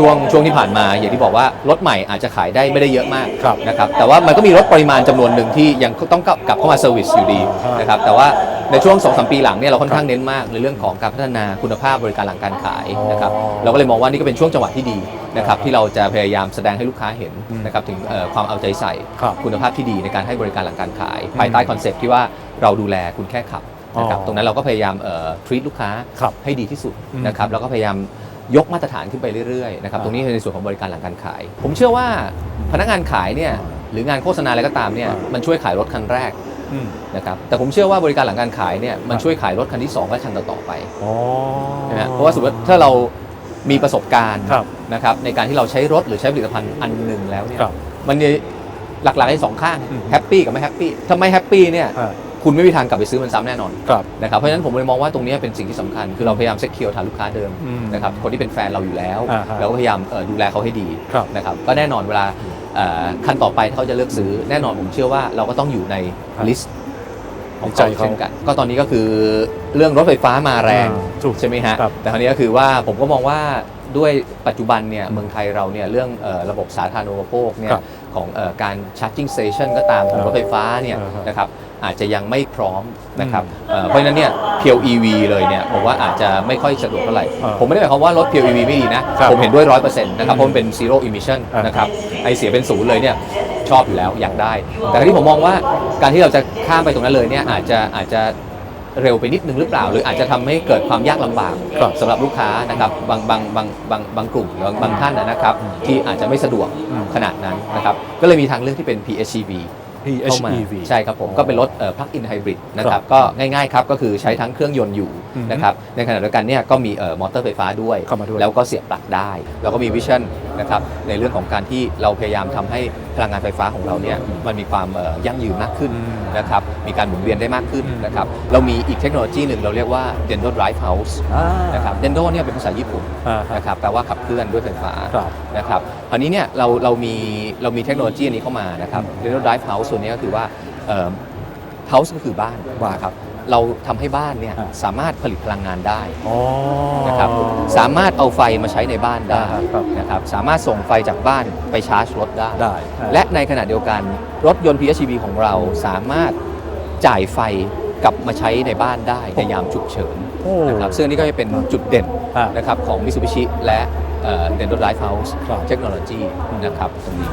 ช่วงช่วงที่ผ่านมาอย่างที่บอกว่ารถใหม่อาจจะขายได้ไม่ได้เยอะมากครับนะครับแต่ว่ามันก็มีรถปริมาณจำนวนหนึ่งที่ยังต้องกลับกลับเข้ามาเซอร์วิสอยู่ดีอ่านนะครับแต่ว่าในช่วง2อสปีหลังเนี่ยเราค่อนข้างเน้นมากในเรื่องของการพัฒนาคุณภาพบริการหลังการขายอ๋อนะครับเราก็เลยมองว่านี่ก็เป็นช่วงจังหวะที่ดีนะครับอ่าที่เราจะพยายามแสดงให้ลูกค้าเห็นอืมนะครับถึงเอ่อความเอาใจใส่ครับคุณภาพที่ดีในการให้บริการหลังการขายอืมภายใต้คอนเซปต์ที่ว่าเราดูแลคุณแค่ขับนะครับอ๋อตรงนั้นเราก็พยายามเอ่อ treat ลูกค้าครับให้ดีที่สุดอืมนะครับแล้วก็พยายาม ยกมาตรฐานขึ้นไปเรื่อยๆนะครับอ่าตรงนี้คือในส่วนของบริการหลังการขาย ผมเชื่อว่าพนักงานขายเนี่ยอ่าหรืองานโฆษณาอะไรก็ตามเนี่ยอ่ามัมันช่วยขายรถคันแรกอืมนะครับแต่ผมเชื่อว่าบริการหลังการขายเนี่ยมันครับช่วยขายรถคันที่ 2 และคันต่อๆไปอ๋อนะฮะเพราะว่าสมมติถ้าเรามีประสบการณ์ครับนะครับในการที่เราใช้รถหรือใช้ผลิตภัณฑ์อันหนึ่งแล้วเนี่ยครับมันมีหลักๆให้สองข้างอืมแฮปปี้กับไม่แฮปปี้ถ้าไม่แฮปปี้เนี่ยอ่า คุณไม่มีทางกลับไปซื้อมันซ้ำแน่นอนครับนะครับเพราะฉะนั้นผมเลยมองว่าตรงนี้เป็นสิ่งที่สำคัญ คือเราพยายามเซ็กเคียวฐานลูกค้าเดิมอืมนะครับคนที่เป็นแฟนเราอยู่แล้วอ่าฮะเราก็พยายามเอ่อดูแลเขาให้ดีครับนะครับก็แน่นอนเวลาเอ่อขั้นต่อไปถ้าเขาจะเลือกซื้อแน่นอนผมเชื่อว่าเราก็ต้องอยู่ในครับลิสต์ของใจเขาเขาเช่นกันก็ตอนนี้ก็คือเรื่องรถไฟฟ้ามาแรงอ่าถูกใช่ไหมฮะครับแต่คราวนี้ก็คือว่าผมก็มองว่าด้วยปัจจุบันเนี่ยเมืองไทยเราเนี่ยเรื่องเอ่อระบบสาธารณูปโภคเนี่คยรับของเอ่อการ charging station ก็ตามของอ่ารถไฟฟ้าเนี่ยอ่าฮะนะครับ อาจจะยังไม่พร้อมนะครับเอ่อเพราะฉะนั้นเนี่ยเพียว EV เลยเนี่ยผมว่าอาจจะไม่ค่อยสะดวกเท่าไหร่อ่าผมไม่ได้หมายความว่ารถเพียว EV ไม่ดีนะครับผมเห็นด้วยร้อยเปอร์เซ็นต์นะครับอืมเพราะมันเป็น zero emission อ่านนะครับไอเสียเป็นศูนย์เลยเนี่ยชอบอยู่แล้วอยากได้ แต่ที่ผมมองว่าการที่เราจะข้ามไปตรงนั้นเลยเนี่ยอาจจะอาจจะเร็วไปนิดนึงหรือเปล่า หรืออาจจะทำให้เกิดความยากลำบากครับสำหรับลูกค้านะครับบางบางบางบางบางกลุ่มหรือบางท่านนะนะครับ ที่อาจจะไม่สะดวกอืมขนาดนั้นนะครับก็เลยมีทางเลือกที่เป็น PHEV เข้ามา PHEV ใช่ครับผมก็เป็นรถเอ่อ plug-in hybrid นะครับก็ง่ายๆครับก็คือใช้ทั้งเครื่องยนต์อยู่อืมนะครับในขณะเดียวกันเนี่ยก็มีเอ่อมอเตอร์ไฟฟ้าด้วยเข้ามาด้วย แล้วก็เสียบปลั๊กได้ แล้วก็มีวิชั่นนะครับในเรื่องของการที่เราพยายามทำให้ พลังงานไฟฟ้าของเราเนี่ยมันมีความเอ่อยั่งยืนมากขึ้นอืมนะครับมีการหมุนเวียนได้มากขึ้นอืมนะครับเรามีอีกเทคโนโลยีหนึ่งเราเรียกว่า Dendo Drive House อ่านะครับ Dendo เนี่ยเป็นภาษาญี่ปุ่นอ่าฮะนะครับแปลว่าขับเคลื่อนด้วยไฟฟ้าครับนะครับคราวนี้เนี่ยเราเรามีเรามีเทคโนโลยีอันนี้เข้ามานะครับ Dendo Drive House ส่วนนี้ก็คือว่าเอ่อ house ก็คือบ้านบ้านนะครับ เราทำให้บ้านเนี่ยอ่าสามารถผลิตพลังงานได้อ๋อนะครับสามารถเอาไฟมาใช้ในบ้านได้อ่าครับนะครับสามารถส่งไฟจากบ้านไปชาร์จรถได้ได้ และในขณะเดียวกันรถยนต์ PHEV ของเราสามารถจ่ายไฟกลับมาใช้ในบ้านได้ในยามฉุกเฉินโอ้นะครับซึ่งอันนี่ก็จะเป็นจุดเด่นอ่านะครับของ Mitsubishi และเอ่อ Dendo Drive House ครับเทคโนโลยีนะครับตรงนี้